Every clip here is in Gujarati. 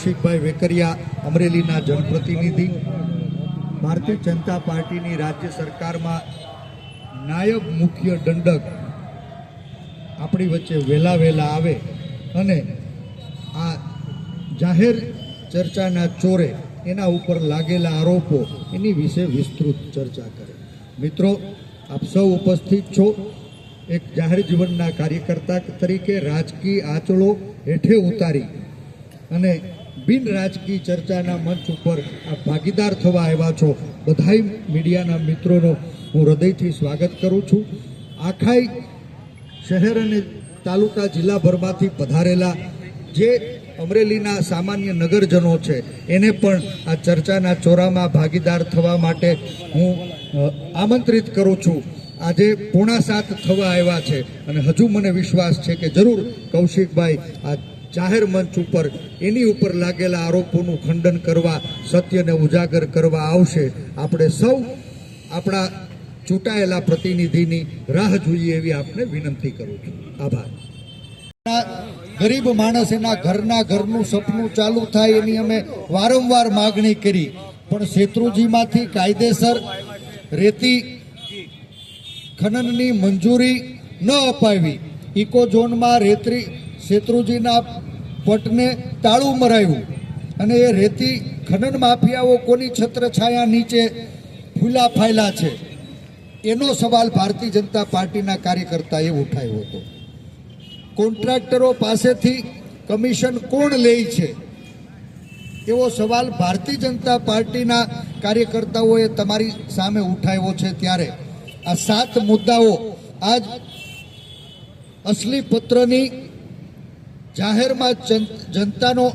કૌશિકભાઈ વેકરિયા અમરેલીના જનપ્રતિનિધિ. ભારતીય જનતા પાર્ટીની રાજ્ય સરકારમાં નાયબ મુખ્ય દંડક આપણી વચ્ચે વહેલા વહેલા આવે અને આ જાહેર ચર્ચાના ચોરે એના ઉપર લાગેલા આરોપો એની વિશે વિસ્તૃત ચર્ચા કરે. મિત્રો, આપ સૌ ઉપસ્થિત છો એક જાહેર જીવનના કાર્યકર્તા તરીકે રાજકીય આંચળો હેઠે ઉતારી અને બિન રાજકીય ચર્ચાના મંચ ઉપર આ ભાગીદાર થવા આવ્યા છો. બધાય મીડિયાના મિત્રોનો હું હૃદયથી સ્વાગત કરું છું. આખાય શહેર અને તાલુકા જિલ્લાભરમાંથી પધારેલા જે અમરેલીના સામાન્ય નગરજનો છે, એને પણ આ ચર્ચાના ચોરામાં ભાગીદાર થવા માટે હું આમંત્રિત કરું છું. આજે પોણા સાત થવા આવ્યા છે અને હજુ મને વિશ્વાસ છે કે જરૂર કૌશિકભાઈ આ જાહેર મંચ ઉપર એની ઉપર લાગેલા આરોપોનું ખંડન કરવા, સત્યને ઉજાગર કરવા આવશે. આપણે સૌ આપણા ચૂંટાયેલા પ્રતિનિધિની રાહ જોઈએ એવી આપને વિનંતી કરું છું. આભાર. ગરીબ માણસ એના ઘરના ઘરનું સપનું ચાલુ થાય એની અમે વારંવાર માગણી કરી. પણ શેત્રુજીમાંથી કાયદેસર રેતી ખનનની મંજૂરી ન અપાવી. ઇકો ઝોનમાં રેતી શેત્રુજીના પટને તાળું મરાયું અને એ રેતી ખનન માફિયાઓ કોની છત્રછાયા નીચે ફૂલા ફાયલા છે? એનો સવાલ ભારતીય જનતા પાર્ટીના કાર્યકર્તાએ ઉઠાવ્યો હતો. કોન્ટ્રાક્ટરો પાસેથી કમિશન કોણ લે છે? એવો સવાલ ભારતીય જનતા પાર્ટીના કાર્યકર્તાઓએ તમારી સામે ઉઠાવ્યો છે ત્યારે. આ સાત મુદ્દાઓ આજ અસલી પત્રની જાહેરમાં જન- જનતાનો,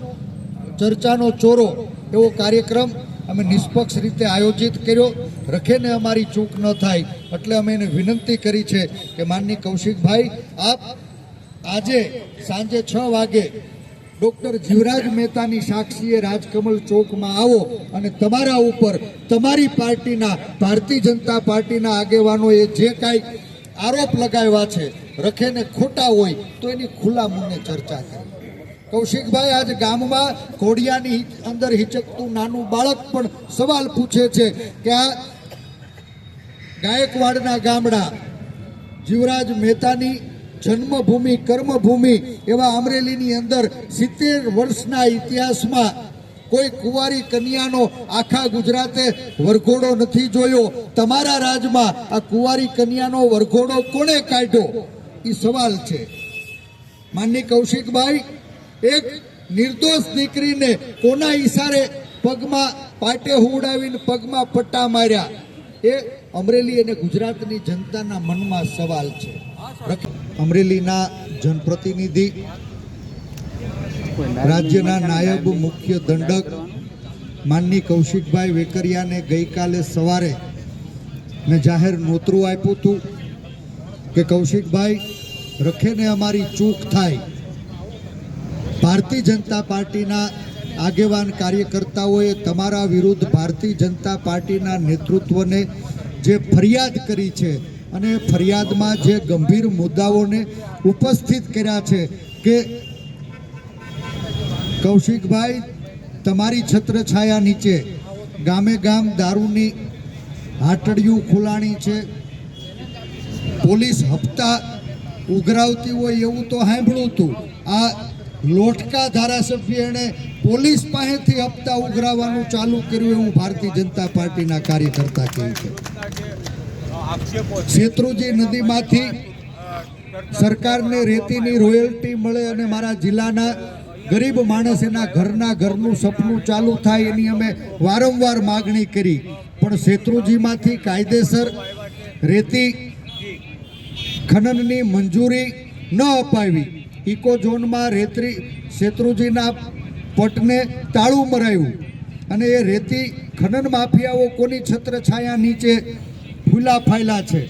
ચર્ચાનો ચોરો એવો કાર્યક્રમ અમે નિષ્પક્ષ રીતે આયોજિત કર્યો. રખેને અમારી ચૂક ન થાય એટલે અમે એને વિનંતી કરી છે કે માનની કૌશિકભાઈ, આપ આજે સાંજે છ વાગે ડૉક્ટર જીવરાજ મહેતાની સાક્ષીએ રાજકમલ ચોકમાં આવો અને તમારા ઉપર તમારી પાર્ટીના, ભારતીય જનતા પાર્ટીના આગેવાનોએ જે કાંઈ આરોપ લગાવ્યા છે, રખેને ખોટા હોય તો એની ખુલ્લા મુને ચર્ચા કરી. કૌશિકભાઈ, આજ ગામમાં ઘોડિયાની અંદર હિચકતું નાનું બાળક પણ સવાલ પૂછે છે કે આ ગાયકવાડના ગામડા જીવરાજ મહેતાની જન્મભૂમિ, કર્મભૂમિ એવા અમરેલીની અંદર સિત્તેર વર્ષના ઇતિહાસમાં કોઈ કુંવારી કન્યાનો આખા ગુજરાતે વરઘોડો નથી જોયો. તમારા રાજમાં આ કુંવારી કન્યાનો વરઘોડો કોણે કાઢ્યો? એ સવાલ છે. માનની કૌશિકભાઈ, એક નિર્દોષ દીકરીને કોના ઈશારે પગમાં પાટે હુવડાવીને પગમાં પટ્ટા માર્યા? એ અમરેલી અને ગુજરાતની જનતાના મનમાં સવાલ છે. અમરેલીના જનપ્રતિનિધિ રાજ્યના નાયબ મુખ્ય દંડક માનની કૌશિકભાઈ વેકરિયાને ગઈકાલે સવારે મેં જાહેર નોતરું આપ્યું હતું કે કૌશિકભાઈ રખેને અમારી ચૂક થાય. ભારતીય જનતા પાર્ટીના આગેવાન કાર્યકર્તાઓએ તમારા વિરુદ્ધ ભારતીય જનતા પાર્ટીના નેતૃત્વને જે ફરિયાદ કરી છે અને ફરિયાદમાં જે ગંભીર મુદ્દાઓને ઉપસ્થિત કર્યા છે કે કૌશિકભાઈ, તમારી છત્રછાયા નીચે ગામે ગામ દારૂની હાટડિયું ખુલાણી છે. પોલીસ હપ્તા ઉઘરાવતી હોય એવું તો સાંભળ્યું હતું આ લોટકા ધારાસભ્ય એણે પોલીસ પાસેથી હપ્તા ઉઘરાવવાનું ચાલુ કર્યું એવું ભારતીય જનતા પાર્ટીના કાર્યકર્તા કહે છે. શેત્રુજી નદીમાંથી સરકારને રેતીની રોયલ્ટી મળે અને મારા જિલ્લાના ગરીબ માણસ એના ઘરના ઘરનું સપનું ચાલુ થાય એની અમે વારંવાર માગણી કરી. પણ શેત્રુજીમાંથી કાયદેસર રેતી ખનનની મંજૂરી ન અપાવી. ઇકો ઝોનમાં રેતી શેત્રુજીના પટને તાળું મરાયું. અને એ રેતી ખનન માફિયાઓ કોની છત્રછાયા નીચે ફૂલા ફાયલા છે?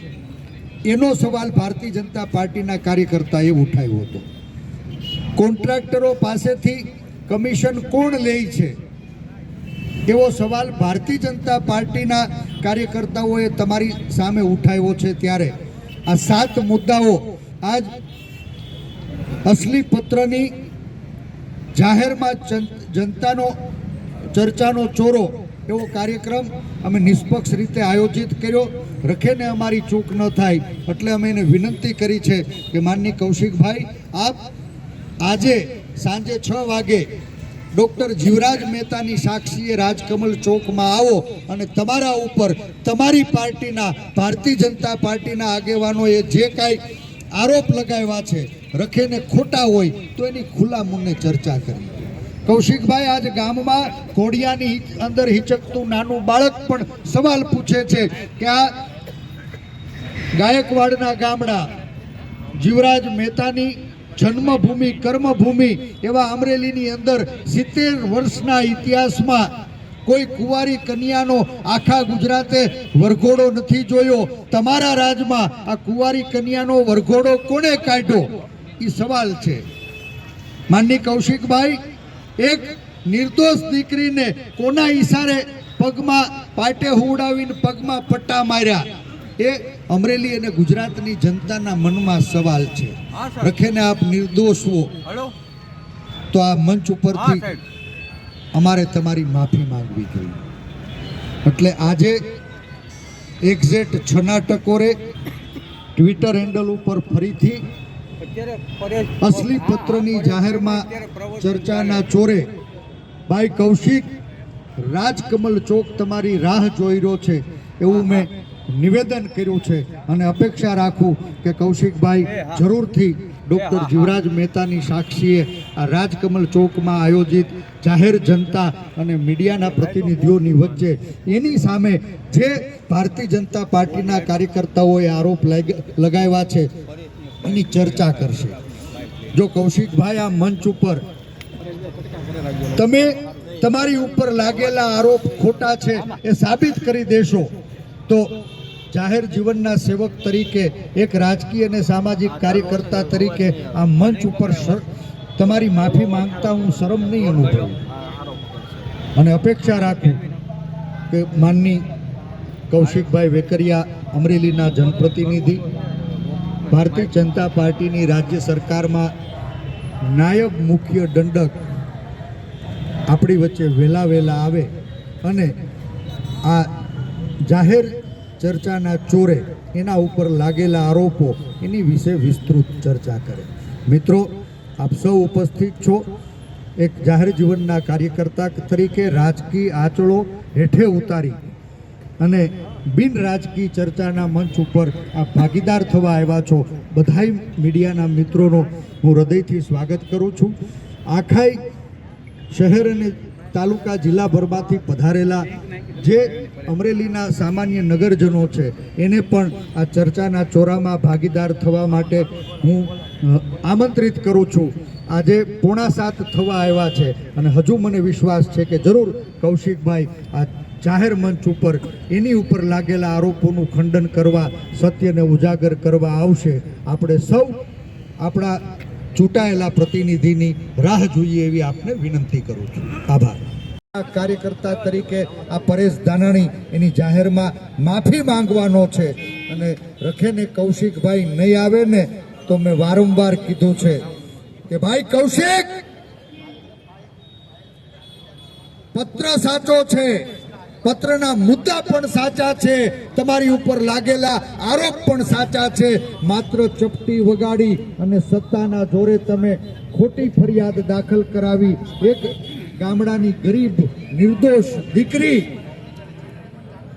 એનો સવાલ ભારતીય જનતા પાર્ટીના કાર્યકર્તાએ ઉઠાવ્યો હતો. કોન્ટ્રાક્ટરો પાસેથી કમિશન કોણ લે છે? એવો સવાલ ભારતીય જનતા પાર્ટીના કાર્યકર્તાઓએ તમારી સામે ઉઠાવ્યો છે ત્યારે. આ સાત મુદ્દાઓ આજ અસલી પત્રની જાહેરમાં જન- જનતાનો, ચર્ચાનો ચોરો એવો કાર્યક્રમ અમે નિષ્પક્ષ રીતે આયોજિત કર્યો. રખેને અમારી ચૂક ન થાય. એટલે અમે એને વિનંતી કરી છે કે માનની કૌશિકભાઈ, આપ આજે સાંજે છ વાગે ડૉક્ટર જીવરાજ મહેતાની સાક્ષીએ રાજકમલ ચોકમાં આવો અને તમારા ઉપર તમારી પાર્ટીના, ભારતીય જનતા પાર્ટીના આગેવાનોએ જે કાંઈ આરોપ લગાવ્યા છે, રખેને ખોટા હોય તો એની ખુલ્લા મુન્ને ચર્ચા કરી. કૌશિકભાઈ, આજ ગામમાં ઘોડિયાની અંદર હિચકતું નાનું બાળક પણ સવાલ પૂછે છે કે આ ગાયકવાડના ગામડા જીવરાજ મહેતાની જન્મભૂમિ, કર્મભૂમિ એવા અમરેલીની અંદર સિત્તેર વર્ષના ઇતિહાસમાં કોઈ કુંવારી કન્યાનો આખા ગુજરાતે વરઘોડો નથી જોયો. તમારા રાજમાં આ કુંવારી કન્યાનો વરઘોડો કોણે કાઢ્યો? એ સવાલ છે. માનની કૌશિકભાઈ, એક નિર્દોષ દીકરીને કોના ઈશારે પગમાં પાટે હુડાવીને પગમાં પટ્ટા માર્યા? એ અમરેલી અને ગુજરાતની જનતાના મનમાં સવાલ છે. રખેને આપ નિર્દોષ હો. તો આ મંચ ઉપરથી અમારે તમારી માફી માંગવી જોઈએ. એટલે આજે એક્ઝેક્ટ છના ટકોરે ટ્વિટર હેન્ડલ ઉપર ફરીથી અસલી પત્રની જાહેરમાં ચર્ચાના ચોરે ભાઈ કૌશિક રાજકમલ ચોક તમારી રાહ જોઈ રહ્યો છે. એવું મેં નિવેદન કર્યું છે અને અપેક્ષા રાખું કે કૌશિકભાઈ જરૂરથી ડૉક્ટર જીવરાજ મહેતાની સાક્ષીએ આ રાજકમલ ચોકમાં આયોજિત જાહેર જનતા અને મીડિયાના પ્રતિનિધિઓની વચ્ચે એની સામે જે ભારતીય જનતા પાર્ટીના કાર્યકર્તાઓએ આરોપ લાગ- લગાવ્યા છે એની ચર્ચા કરશે. જો કૌશિકભાઈ આ મંચ ઉપર તમે તમારી ઉપર લાગેલા આરોપ ખોટા છે એ સાબિત કરી દેશો તો જાહેર જીવનના સેવક તરીકે, એક રાજકીય અને સામાજિક કાર્યકર્તા તરીકે આ મંચ ઉપર તમારી માફી માંગતા હું શરમ નહીં અનુભવું. અને અપેક્ષા રાખું કે માનની કૌશિકભાઈ વેકરિયા અમરેલીના જનપ્રતિનિધિ, ભારતીય જનતા પાર્ટીની રાજ્ય સરકારમાં નાયબ મુખ્ય દંડક આપણી વચ્ચે વહેલા વહેલા આવે અને આ જાહેર ચર્ચાના ચોરે એના ઉપર લાગેલા આરોપો એની વિશે વિસ્તૃત ચર્ચા કરે. મિત્રો, આપ સૌ ઉપસ્થિત છો. એક જાહેર જીવનના કાર્યકર્તા તરીકે રાજકીય આંચળો હેઠે ઉતારી અને બિન રાજકીય ચર્ચાના મંચ ઉપર આ ભાગીદાર થવા આવ્યા છો. બધાય મીડિયાના મિત્રોનો હું હૃદયથી સ્વાગત કરું છું. આખાય શહેર અને તાલુકા જિલ્લાભરમાંથી પધારેલા જે અમરેલીના સામાન્ય નગરજનો છે, એને પણ આ ચર્ચાના ચોરામાં ભાગીદાર થવા માટે હું આમંત્રિત કરું છું. આજે પોણા સાત થવા આવ્યા છે અને હજુ મને વિશ્વાસ છે કે જરૂર કૌશિકભાઈ આ જાહેર મંચ ઉપર એની ઉપર લાગેલા આરોપોનું ખંડન કરવા, સત્યને ઉજાગર કરવા આવશે. આપણે સૌ આપણા ચૂંટાયેલા પ્રતિનિધિની રાહ જોઈએ એવી આપને વિનંતી કરું છું. આભાર. કાર્યકર્તા તરીકે આ પરેશ ધાનાણી એની જાહેરમાં માફી માંગવાનો છે અને રખેને કૌશિકભાઈ નહીં આવે ને તો મેં વારંવાર કીધું છે કે ભાઈ કૌશિક, પત્ર સાચો છે. પત્રના મુદ્દા પણ સાચા છે, તમારી ઉપર લાગેલા આરોપ પણ સાચા છે. માત્ર ચપટી વગાડી અને સત્તાના જોરે તમે ખોટી ફરિયાદ દાખલ કરાવી. એક ગામડાની ગરીબ, નિર્દોષ દીકરી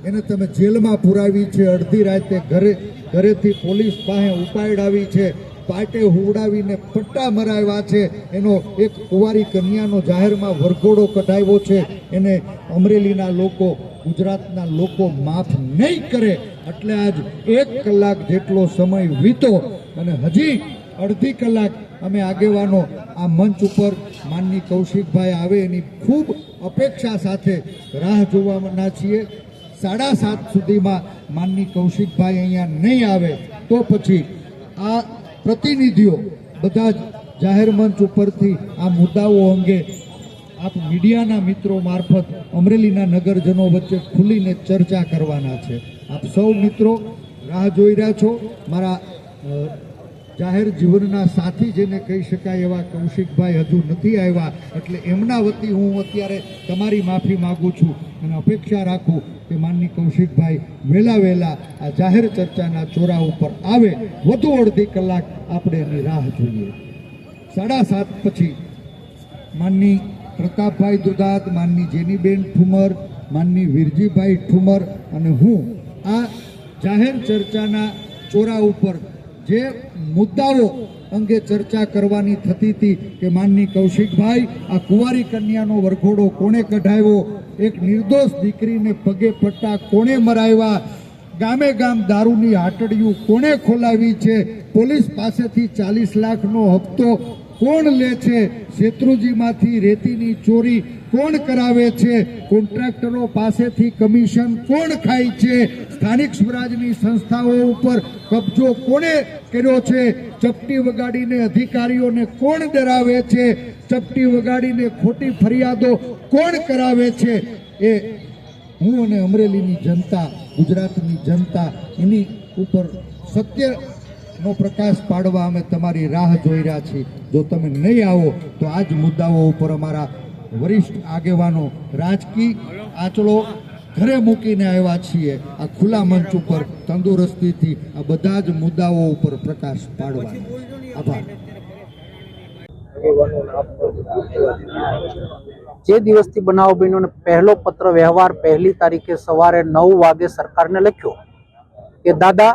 એને તમે જેલમાં પુરાવી છે, અડધી રાતે ઘરે ઘરેથી પોલીસ પાસે ઉપાડાવી છે. પાટે હુવડાવીને પટ્ટા મરાવ્યા છે. એનો એક કુંવારી કન્યાનો જાહેરમાં વરઘોડો કઢાવ્યો છે. એને અમરેલીના લોકો, ગુજરાતના લોકો માફ નહીં કરે. એટલે આજ એક કલાક જેટલો સમય વીતો અને હજી અડધી કલાક અમે આગેવાનો આ મંચ ઉપર માનની કૌશિકભાઈ આવે એની ખૂબ અપેક્ષા સાથે રાહ જોવાના છીએ. સાડા સાત સુધીમાં માનની કૌશિકભાઈ અહીંયા નહીં આવે. તો પછી આ પ્રતિનિધિઓ બધા જ જાહેર મંચ ઉપરથી આ મુદ્દાઓ અંગે આપ મીડિયાના મિત્રો મારફત અમરેલીના નગરજનો વચ્ચે ખુલીને ચર્ચા કરવાના છે. આપ સૌ મિત્રો રાહ જોઈ રહ્યા છો. મારા જાહેર જીવનના સાથી જેને કહી શકાય એવા કૌશિકભાઈ હજુ નથી આવ્યા, એટલે એમના વતી હું અત્યારે તમારી માફી માગું છું અને અપેક્ષા રાખું કે માનની કૌશિકભાઈ વહેલા વહેલા આ જાહેર ચર્ચાના ચોરા ઉપર આવે. વધુ અડધી કલાક આપણે એની રાહ જોઈએ. સાડા સાત પછી માનની પ્રતાપભાઈ દુધાત માનની જેનીબેન ઠુમર, માનની વીરજીભાઈ ઠુમર અને હું આ જાહેર ચર્ચાના ચોરા ઉપર જે મુદ્દાઓ અંગે ચર્ચા કરવાની થતી હતી કે માનની કૌશિકભાઈ, આ કુંવારી કન્યાનો વરઘોડો કોણે કઢાવ્યો? એક નિર્દોષ દીકરીને પગે પટ્ટા કોણે મરાવ્યા? ગામે ગામ દારૂની હાટડિયું કોણે ખોલાવી છે? પોલીસ પાસેથી ચાલીસ લાખનો હપ્તો કોણ લે છે? શેત્રુજીમાંથી રેતીની ચોરી કોણ કરાવે છે? કોન્ટ્રાક્ટરો પાસેથી કમિશન કોણ ખાય છે? સ્થાનિક સ્વરાજની સંસ્થાઓ ઉપર કબજો કોણે કર્યો છે? ચપટી વગાડીને અધિકારીઓને કોણ ડરાવે છે? ચપટી વગાડીને ખોટી ફરિયાદો કોણ કરાવે છે? એ હું અને અમરેલીની જનતા, ગુજરાતની જનતા, એની ઉપર સત્ય નો પ્રકાશ પાડવા અમે તમારી રાહ જોઈ રહ્યા છીએ. જો તમે નહીં આવો, તો આ જ મુદ્દાઓ ઉપર અમારા વરિષ્ઠ આગેવાનો રાજકીય આંચળો ઘરે મૂકીને આવ્યા છીએ. આ ખુલ્લા મંચ ઉપર તંદુરસ્તીથી આ બધા જ મુદ્દાઓ ઉપર પ્રકાશ પાડવા આભાર. જે દિવસથી બનાવ બન્યો પહેલો પત્ર વ્યવહાર પહેલી તારીખે સવારે નવ વાગે સરકારને લખ્યો કે, દાદા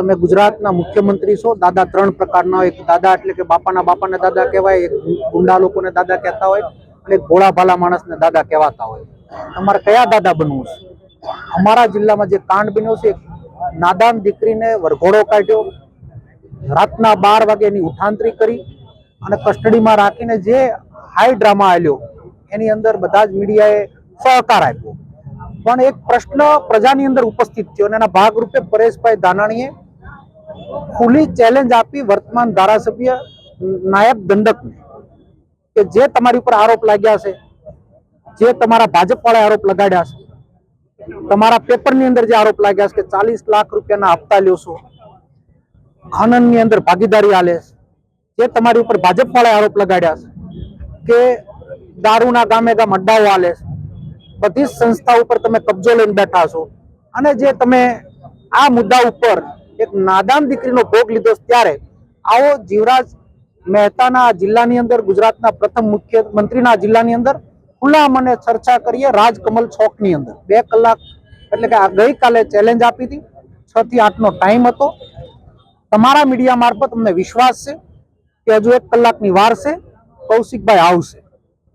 તમે ગુજરાતના મુખ્યમંત્રી છો, દાદા ત્રણ પ્રકારના એક દાદા એટલે કે બાપાના બાપાને દાદા કહેવાય, એક ગુંડા લોકોને દાદા કહેતા હોય, અને ભોળા ભાલા માણસને દાદા કહેવાતા હોય. તમારે કયા દાદા બનવું છે? અમારા જિલ્લામાં જે કાંડ બન્યો છે નાદાન દીકરીને વરઘોડો કાઢ્યો, રાતના બાર વાગે એની ઉઠાંતરી કરી, અને કસ્ટડીમાં રાખીને જે હાઈ ડ્રામા આવ્યો એની અંદર બધા જ મીડિયાએ સહકાર આપ્યો. પણ એક પ્રશ્ન પ્રજાની અંદર ઉપસ્થિત થયો, અને એના ભાગરૂપે પરેશભાઈ ધાનાણીએ ખુલ્લી ચેલેન્જ આપી વર્તમાન ધારાસભ્ય નાયબ દંડકને કે જે તમારી ઉપર આરોપ લાગ્યા છે, જે તમારા ભાજપ વાળા આરોપ લગાડ્યા છે, તમારા પેપરની અંદર જે આરોપ લાગ્યા છે કે ચાલીસ લાખ રૂપિયાના હપ્તા લ્યો છો ખનનની અંદર ભાગીદારી આલે જે તમારી ઉપર ભાજપ વાળા આરોપ લગાડ્યા છે કે દારૂના ગામે ગામ અડ્ડાઓ આલે છે, બધી સંસ્થા ઉપર તમે કબજો લઈને બેઠા છો અને જે તમે આ મુદ્દા ઉપર એક નાદાન દીકરીનો ભોગ લીધો ત્યારે આવો જીવરાજ મહેતાના જિલ્લાની અંદર, ગુજરાતના પ્રથમ મુખ્યમંત્રીના જિલ્લાની અંદર ખુલ્લા મને ચર્ચા કરીએ રાજકમલ ચોકની અંદર. બે કલાક એટલે કે ગઈકાલે ચેલેન્જ આપી હતી. છ થી આઠનો ટાઈમ હતો. તમારા મીડિયા મારફત અમને વિશ્વાસ છે કે હજુ એક કલાકની વાર છે. કૌશિકભાઈ આવશે.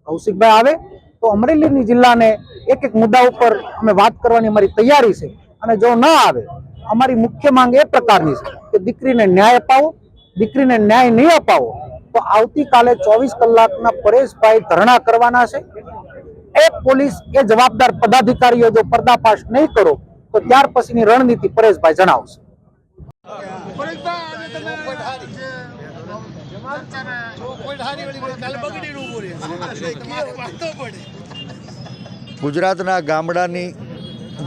કૌશિકભાઈ આવે તો અમરેલીની જિલ્લાને એક એક મુદ્દા ઉપર અમે વાત કરવાની અમારી તૈયારી છે. અને જો ન આવે અમારી મુખ્ય માંગ એ પ્રકારની છે કે દીકરીને ન્યાય અપાવો, દીકરીને ન્યાય નહીં અપાવો, તો આવતીકાલે ચોવીસ કલાકના પરેશભાઈ ધરણા કરવાના છે. એ પોલીસ એ જવાબદાર પદાધિકારીઓ જો પર્દાફાશ નહીં કરો, તો ત્યાર પછીની રણનીતિ પરેશભાઈ જણાવશે. ગુજરાતના ગામડાની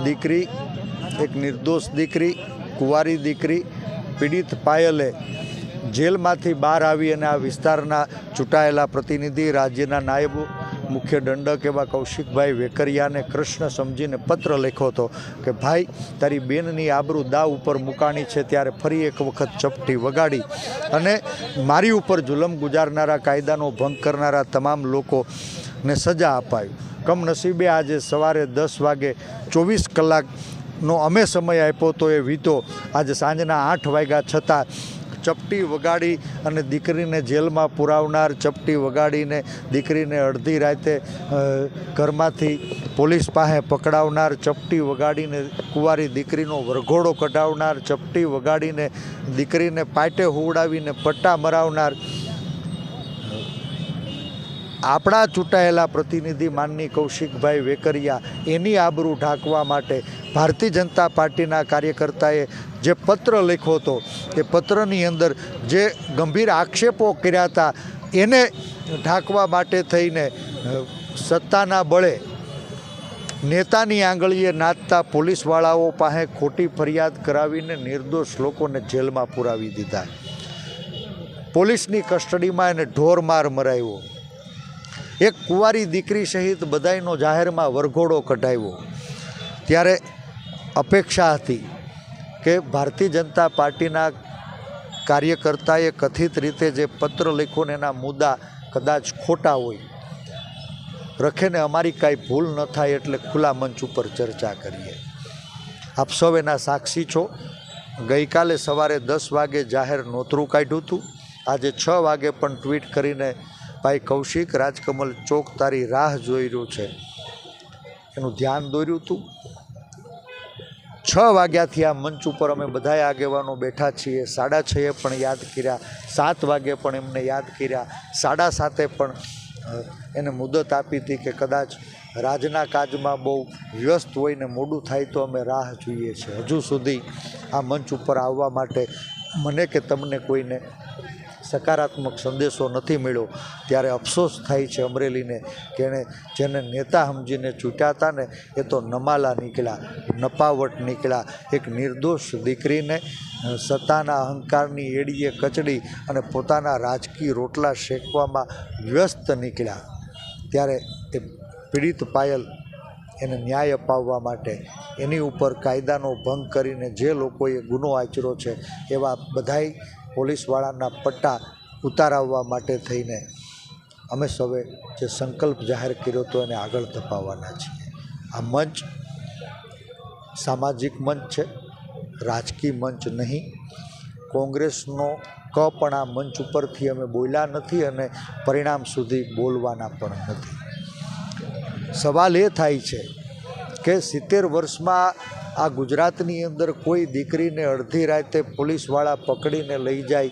દીકરી એક નિર્દોષ દીકરી, કુંવારી દીકરી, પીડિત પાયલે જેલમાંથી બહાર આવી અને આ વિસ્તારના ચૂંટાયેલા પ્રતિનિધિ, રાજ્યના નાયબ મુખ્ય દંડક એવા કૌશિકભાઈ વેકરિયાને કૃષ્ણ સમજીને પત્ર લખ્યો હતો કે, ભાઈ, તારી બેનની આબરૂ દાવ ઉપર મુકાણી છે, ત્યારે ફરી એક વખત ચપટી વગાડી અને મારી ઉપર જુલમ ગુજારનારા, કાયદાનો ભંગ કરનારા તમામ લોકોને સજા અપાયું કમનસીબે આજે સવારે દસ વાગે ચોવીસ કલાકનો અમે સમય આપ્યો તો એ વીતો. આજે સાંજના આઠ વાગ્યા છતાં ચપટી વગાડી અને દીકરીને જેલમાં પુરાવનાર ચપટી વગાડીને દીકરીને અડધી રાતે ઘરમાંથી પોલીસ પાસે પકડાવનાર ચપટી વગાડીને કુંવારી દીકરીનો વરઘોડો કઢાવનાર ચપટી વગાડીને દીકરીને પાટે હુવડાવીને પટ્ટા મરાવનાર આપણા ચૂંટાયેલા પ્રતિનિધિ માનની કૌશિકભાઈ વેકરિયા એની આબરૂ ઢાંકવા માટે ભારતીય જનતા પાર્ટીના કાર્યકર્તાએ જે પત્ર લખ્યો હતો, એ પત્રની અંદર જે ગંભીર આક્ષેપો કર્યા હતા, એને ઢાંકવા માટે થઈને સત્તાના બળે નેતાની આંગળીએ નાચતા પોલીસવાળાઓ પાસે ખોટી ફરિયાદ કરાવીને નિર્દોષ લોકોને જેલમાં પુરાવી દીધા. પોલીસની કસ્ટડીમાં એને ઢોરમાર મરાવ્યો એક કુંવારી દીકરી સહિત બધાયનો જાહેરમાં વરઘોડો કઢાવ્યો. ત્યારે અપેક્ષા હતી કે ભારતીય જનતા પાર્ટીના કાર્યકર્તાએ કથિત રીતે જે પત્ર લખ્યો ને એના મુદ્દા કદાચ ખોટા હોય. રખેને અમારી કાંઈ ભૂલ ન થાય એટલે ખુલ્લા મંચ ઉપર ચર્ચા કરીએ. આપ સૌ એના સાક્ષી છો. ગઈકાલે સવારે દસ વાગે જાહેર નોતરું કાઢ્યું હતું. આજે છ વાગે પણ ટ્વીટ કરીને ભાઈ કૌશિક, રાજકમલ ચોક તારી રાહ જોઈ રહ્યું છે. એનું ધ્યાન દોર્યું હતું છ વાગ્યાથી આ મંચ ઉપર અમે બધાએ આગેવાનો બેઠા છીએ. સાડા છએ પણ યાદ કર્યા, સાત વાગે પણ એમને યાદ કર્યા. સાડા સાતે પણ એને મુદત આપી હતી કે કદાચ રાજના કાજમાં બહુ વ્યસ્ત હોય ને મોડું થાય તો અમે રાહ જોઈએ છીએ. હજુ સુધી આ મંચ ઉપર આવવા માટે મને કે તમને કોઈને સકારાત્મક સંદેશો નથી મળ્યો, ત્યારે અફસોસ થાય છે અમરેલીને કે એણે જેને નેતા સમજીને ચૂંટ્યા હતા ને, એ તો નમાલા નીકળ્યા, નપાવટ નીકળ્યા. એક નિર્દોષ દીકરીને સત્તાના અહંકારની એડીએ કચડી અને પોતાના રાજકીય રોટલા શેકવામાં વ્યસ્ત નીકળ્યા. ત્યારે એ પીડિત પાયલ એને ન્યાય અપાવવા માટે એની ઉપર કાયદાનો ભંગ કરીને જે લોકોએ ગુનો આચર્યો છે, એવા બધાય પોલીસવાળાના પટ્ટા ઉતારાવવા માટે થઈને અમે સૌએ જે સંકલ્પ જાહેર કર્યો હતો એને આગળ ધપાવવાના છીએ. આ મંચ સામાજિક મંચ છે, રાજકીય મંચ નહીં. કોંગ્રેસનો ક પણ આ મંચ ઉપરથી અમે બોલ્યા નથી અને પરિણામ સુધી બોલવાના પણ નથી. સવાલ એ થાય છે કે સિત્તેર વર્ષમાં આ ગુજરાતની અંદર કોઈ દીકરીને અડધી રાતે પોલીસવાળા પકડીને લઈ જાય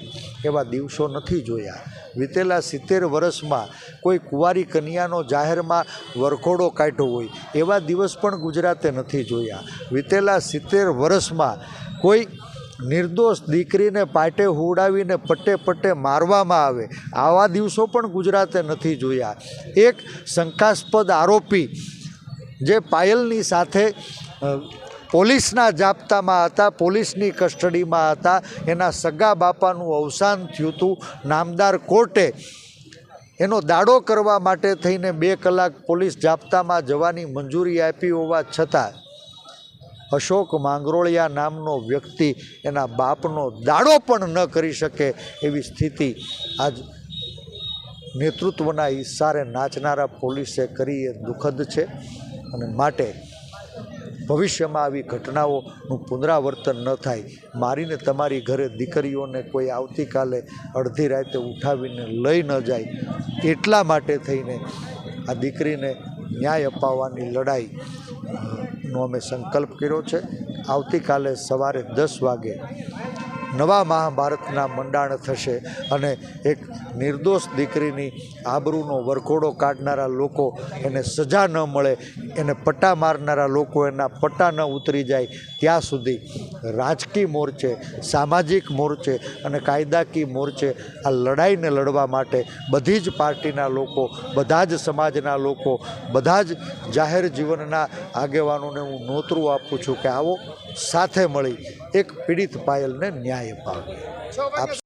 એવા દિવસો નથી જોયા. વીતેલા સિત્તેર વર્ષમાં કોઈ કુંવારી કન્યાનો જાહેરમાં વરઘોડો કાઢ્યો હોય, એવા દિવસ પણ ગુજરાતે નથી જોયા. વીતેલા સિત્તેર વર્ષમાં કોઈ નિર્દોષ દીકરીને પાટે હુડાવીને પટ્ટે પટ્ટે મારવામાં આવે, આવા દિવસો પણ ગુજરાતે નથી જોયા. એક શંકાસ્પદ આરોપી જે પાયલની સાથે પોલીસના જાપ્તામાં હતા, પોલીસની કસ્ટડીમાં હતા. એના સગા બાપાનું અવસાન થયું હતું નામદાર કોર્ટે. એનો દાડો કરવા માટે થઈને બે કલાક પોલીસ જાપ્તામાં જવાની મંજૂરી આપી હોવા છતાં અશોક માંગરોળિયા નામનો વ્યક્તિ એના બાપનો દાડો પણ ન કરી શકે એવી સ્થિતિ આજ નેતૃત્વના ઈશારે નાચનારા પોલીસે કરી એ દુઃખદ છે અને માટે ભવિષ્યમાં આવી ઘટનાઓનું પુનરાવર્તન ન થાય. મારીને તમારી ઘરે દીકરીઓને કોઈ આવતીકાલે અડધી રાતે ઉઠાવીને લઈ ન જાય. એટલા માટે થઈને આ દીકરીને ન્યાય અપાવવાની લડાઈ નો અમે સંકલ્પ કર્યો છે. આવતીકાલે સવારે દસ વાગે નવા મહાભારતના મંડાણ થશે અને એક નિર્દોષ દીકરીની આબરૂનો વરઘોડો કાઢનારા લોકો એને સજા ન મળે, એને પટ્ટા મારનારા લોકો એના પટ્ટા ન ઉતરી જાય, ત્યાં સુધી રાજકીય મોરચે સામાજિક મોરચે અને કાયદાકીય મોરચે આ લડાઈને લડવા માટે બધી જ પાર્ટીના લોકો, બધા જ સમાજના લોકો, બધા જ જાહેર જીવનના આગેવાનોને હું નોતરું આપું છું કે આવો સાથે મળી એક પીડિત પાયલને ન્યાય અપાવીએ